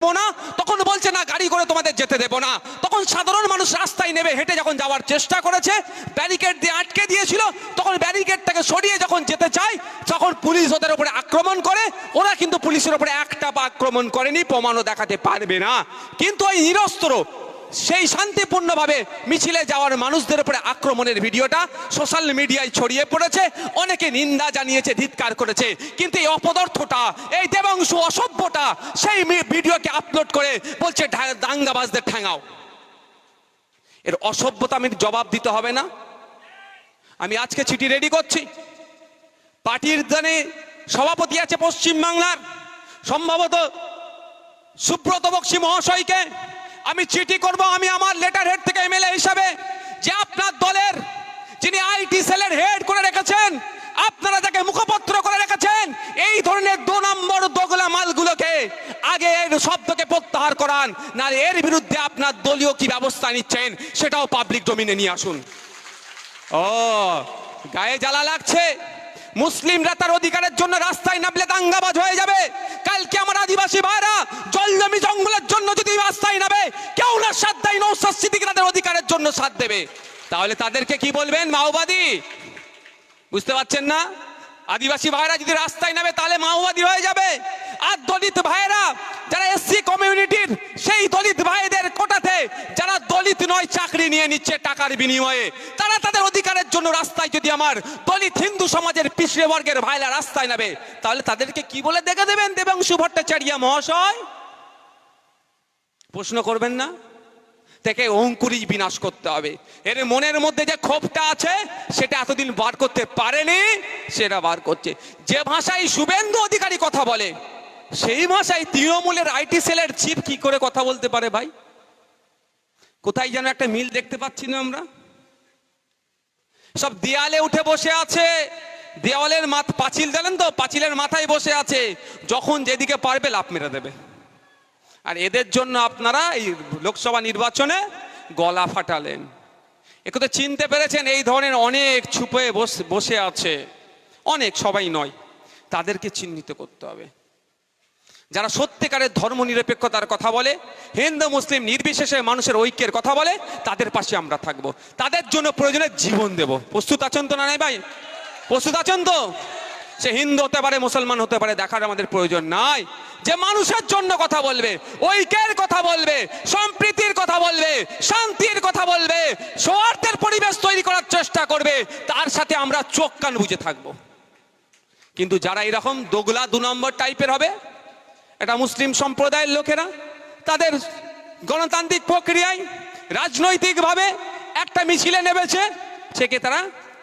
না, তখন বলছে, না, গাড়ি করে তোমাদের যেতে দেবো না। তখন সাধারণ মানুষ রাস্তায় নেবে হেঁটে যখন যাওয়ার চেষ্টা করেছে, ব্যারিকেড দিয়ে আটকে দিয়েছিল, তখন ব্যারিকেডটাকে সরিয়ে যখন যেতে চায়, তখন পুলিশ ওদের উপরে আক্রমণ করে। ওরা কিন্তু পুলিশের উপরে একটা বা আক্রমণ করেনি, প্রমাণও দেখাতে পারবে না। কিন্তু ওই নিরস্ত্র সেই শান্তিপূর্ণভাবে মিছিলে যাওয়ার মানুষদের উপরে আক্রমণের ভিডিওটা সোশ্যাল মিডিয়ায় ছড়িয়ে পড়েছে, অনেকে নিন্দা জানিয়েছে, ধিৎকার করেছে। কিন্তু এই অপদার্থটা, এই দেবাংশু অসভ্যটা, সেই ভিডিওকে আপলোড করে বলছে দাঙ্গাবাজদের ঠ্যাঙাও। এর অসভ্যতা আমি জবাব দিতে হবে না। আমি আজকে চিঠি রেডি করছি। পার্টির দানে সভাপতি আছে পশ্চিমবাংলার, সম্ভবত সুব্রত বক্সি মহাশয়কে। আমি চিঠি করব, আমি আমার লেটার হেড থেকে এমএলএ হিসাবে যে আপনার দলের যিনি আইটি সেলের হেড করে রেখেছেন, আপনারা যাকে মুখপত্র করে রেখেছেন, এই ধরনের দু নম্বর দোগলা মালগুলোকে আগে এর শব্দকে প্রত্যাহার করান না এর বিরুদ্ধে আপনার দলীয় কি ব্যবস্থা নিচ্ছেন সেটাও পাবলিক ডোমিনে নিয়ে আসুন। ও, গায়ে জ্বালা লাগছে। মুসলিমরা তার অধিকারের জন্য রাস্তায় নামলে দাঙ্গাবাজ হয়ে যাবে। কালকে আমার আদিবাসী ভাইরা জল জমি জঙ্গলের জন্য যদি জন্য সাথ দেবে। তাহলে তাদেরকে কি বলবেন মাওবাদী? বুঝতে পারছেন না? আদিবাসী ভাইরা যদি রাস্তায় নামে, তাহলে মাওবাদী হয়ে যাবে। আর দলিত ভাইরা যারা এসসি কমিউনিটির, সেই দলিত ভাইদের কোটাতে যারা দলিত নয়, চাকরি নিয়ে নিচ্ছে টাকার বিনিময়ে, তারা তাদের অধিকারের জন্য রাস্তায় যদি আমার দলিত হিন্দু সমাজের পিছড়ে বর্গের ভাইরা রাস্তায় নামে, তাহলে তাদেরকে কি বলে দেখে দেবেন দেবাংশু ভট্টাচার্য মহাশয়? প্রশ্ন করবেন না? থেকে অঙ্কুরি বিনাশ করতে হবে। এর মনের মধ্যে যে ক্ষোভটা আছে, সেটা এতদিন বার করতে পারেনি, সেটা বার করছে। যে ভাষায় শুভেন্দু অধিকারী কথা বলে, সেই ভাষায় তৃণমূলের আইটি সেলের চিফ কি করে কথা বলতে পারে ভাই? কোথায় যেন একটা মিল দেখতে পাচ্ছি না আমরা। সব দেয়ালে উঠে বসে আছে, দেওয়ালের মাথ, পাঁচিল জানেন তো? পাঁচিলের মাথায় বসে আছে। যখন যেদিকে পারবে লাভ মেরে দেবে। আর এদের জন্য আপনারা এই লোকসভা নির্বাচনে গলা ফাটালেন। একথা চিনতে পেরেছেন, এই ধরনের অনেক ছুপে বস- আছে। অনেক, সবাই নয়। তাদেরকে চিহ্নিত করতে হবে। যারা সত্যিকারের ধর্ম নিরপেক্ষতার কথা বলে, হিন্দু, মুসলিম, নির্বিশেষে মানুষের ঐক্যের কথা বলে, তাদের পাশে আমরা থাকব। তাদের জন্য প্রয়োজনে জীবন দেব। প্রস্তুত আছেন তো না ভাই? প্রস্তুত আছেন তো? সে হিন্দু হতে পারে, মুসলমান হতে পারে, দেখার আমাদের প্রয়োজন নাই। যে মানুষের জন্য কথা বলবে, ঐক্যের কথা বলবে, সম্প্রীতির কথা বলবে, শান্তির কথা বলবে, সৌহার্দ্যের পরিবেশ তৈরি করার চেষ্টা করবে, তার সাথে আমরা চোখ কান বুঝে থাকব। কিন্তু যারা এরকম দোগলা দু নম্বর টাইপের হবে, এটা মুসলিম সম্প্রদায়ের লোকেরা, তাদের গণতান্ত্রিক প্রক্রিয়ায় রাজনৈতিকভাবে একটা মিছিলে নেমেছে, সেকে তারা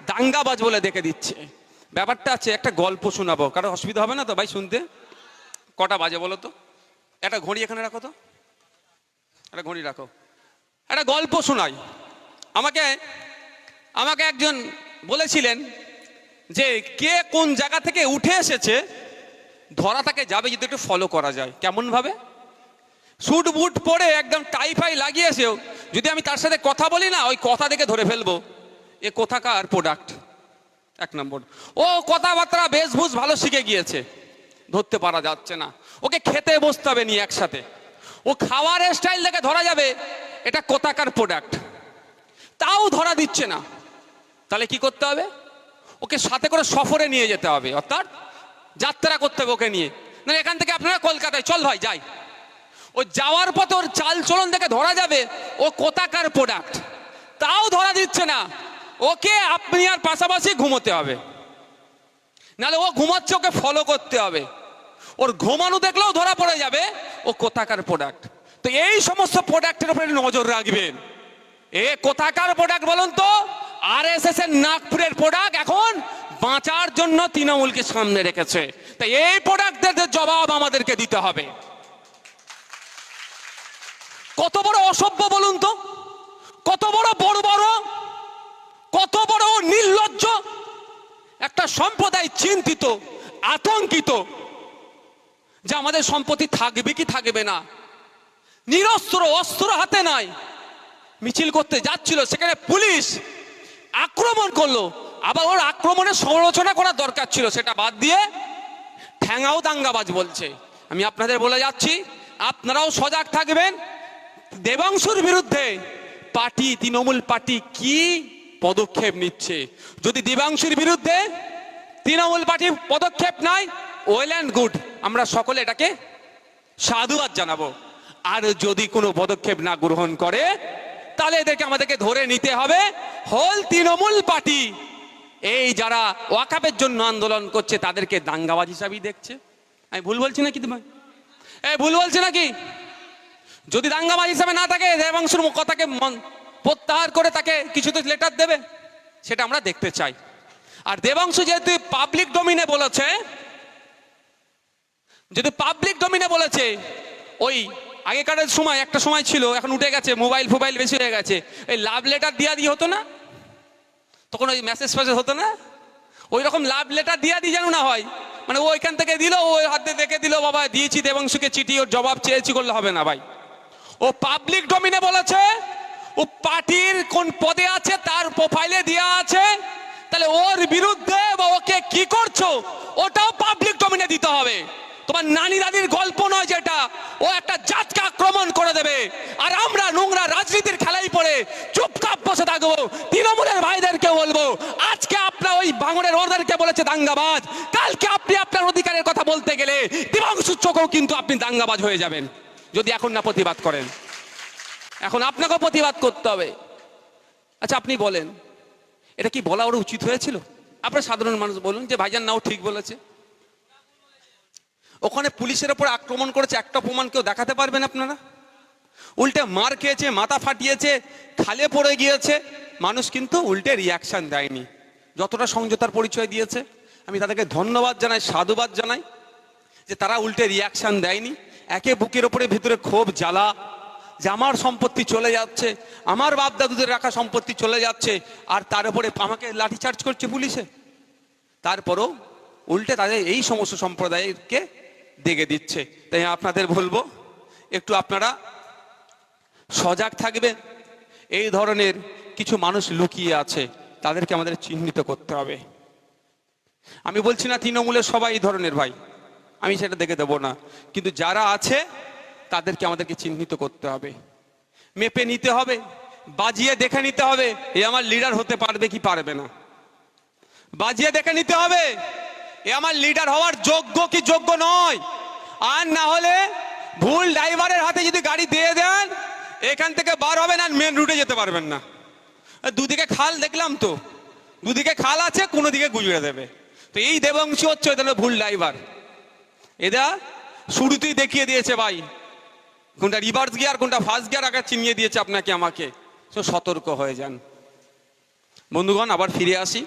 দাঙ্গাবাজ বলে দেখে দিচ্ছে। ব্যাপারটা আছে, একটা গল্প শোনাবো। কারও অসুবিধা হবে না তো ভাই শুনতে? কটা বাজে বলো তো? একটা ঘড়ি এখানে রাখো তো। একটা ঘড়ি রাখো। একটা গল্প শোনাই। আমাকে আমাকে একজন বলেছিলেন যে কে কোন জায়গা থেকে উঠে এসেছে, ধরা তাকে যাবে যদি একটু ফলো করা যায়। কেমন ভাবে স্যুট বুট পরে একদম টাই ফাই লাগিয়েছেও যদি আমি তার সাথে কথা বলি না, ওই কথা দেখে ধরে ফেলব। এ কোথাকার প্রোডাক্ট এক নম্বর। ও কথাবার্তা বেশভূষ ভালো শিখে গিয়েছে। ধরতে পারা যাচ্ছে না। ওকে খেতে বসতে হবে নিয়ে একসাথে। ও খাওয়ার স্টাইল দেখে ধরা যাবে, এটা কোথাকার প্রোডাক্ট তাও ধরা দিচ্ছে না। তাহলে কি করতে হবে? ওকে সাথে করে সফরে নিয়ে যেতে হবে। অর্থাৎ যাত্রা করতে হবে ওকে নিয়ে। না, এখান থেকে আপনারা কলকাতায়। চল ভাই, যাই। ও যাওয়ার পথে ওর চাল চলন দেখে ধরা যাবে, ও কোথাকার প্রোডাক্ট তাও ধরা দিচ্ছে না। ওকে আপনি আর পাশাপাশি ঘুমোতে হবে। নাহলে ও ঘুমাচ্ছে, ওকে ফলো করতে হবে। ওর ঘুমানো দেখলেও ধরা পড়ে যাবে, ও কোথাকার প্রোডাক্ট তো এই সমস্ত প্রোডাক্টের উপরে নজর রাখবেন। এ কোথাকার প্রোডাক্ট বলুন তো? আর এস এস এর নাগপুরের প্রোডাক্ট এখন বাঁচার জন্য তৃণমূলকে সামনে রেখেছে। তাই এই প্রোডাক্টদের জবাব আমাদেরকে দিতে হবে। কত বড় অসভ্য বলুন তো? কত বড় বড় বড় কত বড় নির্লজ্জ, একটা সম্প্রদায় চিন্তিত, আতঙ্কিত, যে আমাদের সম্পত্তি থাকবে কি থাকবে না। নিরস্ত্র, অস্ত্র হাতে নাই। মিছিল করতে যাচ্ছিল, সেখানে পুলিশ আক্রমণ করল। আবার ওর আক্রমণের সমালোচনা করার দরকার ছিল, সেটা বাদ দিয়ে ঠ্যাঙাও দাঙ্গাবাজ বলছে। আমি আপনাদের বলে যাচ্ছি, আপনারাও সজাগ থাকবেন। দেবাংশুর বিরুদ্ধে পার্টি, তৃণমূল পার্টি কি পদক্ষেপ নিচ্ছে। যদি দেবাংশুর বিরুদ্ধে তৃণমূল পার্টি পদক্ষেপ নাই ওয়েল অ্যান্ড গুড আমরা সকলে এটাকে সাধুবাদ জানাব। আর যদি কোনো পদক্ষেপ না গ্রহণ করে, তাহলে এদেরকে আমাদেরকে ধরে নিতে হবে হল তৃণমূল পার্টি। এই যারা ওয়াকাপের জন্য আন্দোলন করছে, তাদেরকে দাঙ্গাবাজ হিসাবেই দেখছে। আমি ভুল বলছি নাকি তোমায়? এই ভুল বলছি নাকি? যদি দাঙ্গাবাজ হিসাবে না থাকে, দেবাংশুর কথাকে প্রত্যাহার করে তাকে কিছু তো লেটার দেবে, সেটা আমরা দেখতে চাই। আর দেবাংশু যেহেতু পাবলিক ডোমিনে বলেছে যদি পাবলিক ডোমিনে বলেছে, ওই আগেকার সময়, একটা সময় ছিল, এখন উঠে গেছে মোবাইল ফোবাইল বেশি হয়ে গেছে, এই লাভ লেটার দিয়া দিয়ে হতো না? তখন ওই মেসেজ ফেসেজ হতো না? ওই রকম লাভ লেটার দিয়া দিয়ে যেন না হয় মানে ও ওইখান থেকে দিল ওই হাতে দেখে দিল, বাবা, দিয়েছি দেবাংশুকে চিঠি, ওর জবাব চেয়েছি করলে হবে না ভাই। ও পাবলিক ডোমিনে বলেছে ও পার্টির কোন পদে আছে, তার প্রোফাইলে দেওয়া আছে। তাহলে ওর বিরুদ্ধে বা ওকে কি করছ? ওটাও পাবলিক ডোমিনে দিতে হবে। তোমার নানি দাদির গল্প নয় যেটা। ও একটা জাতকে আক্রমণ করে দেবে। আর আমরা নোংরা রাজনীতির খেলাই পড়ে চুপচাপ বসে থাকব। তৃণমূলের ভাইদেরকে বলব, আজকে আপনার ওই ভাঙনের ওদেরকে বলেছে দাঙ্গাবাজ। কালকে আপনি আপনার অধিকারের কথা বলতে গেলে দিবাংশু চোখেও কিন্তু আপনি দাঙ্গাবাজ হয়ে যাবেন। যদি এখন না প্রতিবাদ করেন। এখন আপনাকেও প্রতিবাদ করতে হবে। আচ্ছা আপনি বলেন, এটা কি বলা ওর উচিত হয়েছিল? আপনার সাধারণ মানুষ বলুন যে, ভাইজান, নাও ঠিক বলেছে। ওখানে পুলিশের ওপর আক্রমণ করেছে, একটা প্রমাণ কেউ দেখাতে পারবেন আপনারা? উল্টে মার খেয়েছে, মাথা ফাটিয়েছে, খালে পড়ে গিয়েছে। মানুষ কিন্তু উল্টে রিয়াকশন দেয়নি। যতটা সংযতার পরিচয় দিয়েছে। আমি তাদেরকে ধন্যবাদ জানাই, সাধুবাদ জানাই যে তারা উল্টে রিয়াকশন দেয়নি। একে বুকের ওপরে, ভিতরে ক্ষোভ, জ্বালা যে আমার সম্পত্তি চলে যাচ্ছে, আমার বাপ দাদুদের রাখা সম্পত্তি চলে যাচ্ছে, আর তার উপরে আমাকে লাঠিচার্জ করছে পুলিশে। তারপরও উল্টে তাদের এই সমস্ত সম্প্রদায়কে দেখে দিচ্ছে। তাই আপনাদের বলব, একটু আপনারা সজাগ থাকবেন। এই ধরনের কিছু মানুষ লুকিয়ে আছে, তাদেরকে আমাদের চিহ্নিত করতে হবে। আমি বলছি না তৃণমূলের সবাই এই ধরনের ভাই, আমি সেটা দেখে দেবো না। কিন্তু যারা আছে তাদেরকে আমাদেরকে চিহ্নিত করতে হবে। মেপে নিতে হবে, বাজিয়ে দেখে নিতে হবে, এ আমার লিডার হতে পারবে কি পারবে না। বাজিয়ে দেখে নিতে হবে, এ আমার লিডার হওয়ার যোগ্য কি যোগ্য নয়। আর না হলে ভুল ড্রাইভারের হাতে যদি গাড়ি দিয়ে দেন, এখান থেকে বার হবেন আর মেন রুটে যেতে পারবেন না। দুদিকে খাল দেখলাম তো, দুদিকে খাল আছে, কোনো দিকে গুজরে দেবে। তো এই দেবংশী হচ্ছে ভুল ড্রাইভার এরা শুরুতেই দেখিয়ে দিয়েছে ভাই কোনটা রিভার্স গিয়ার কোনটা ফার্স্ট গিয়ার আগে চিনিয়ে দিয়েছে আপনাকে আমাকে। সতর্ক হয়ে যান। বন্ধুগণ, আবার ফিরে আসি।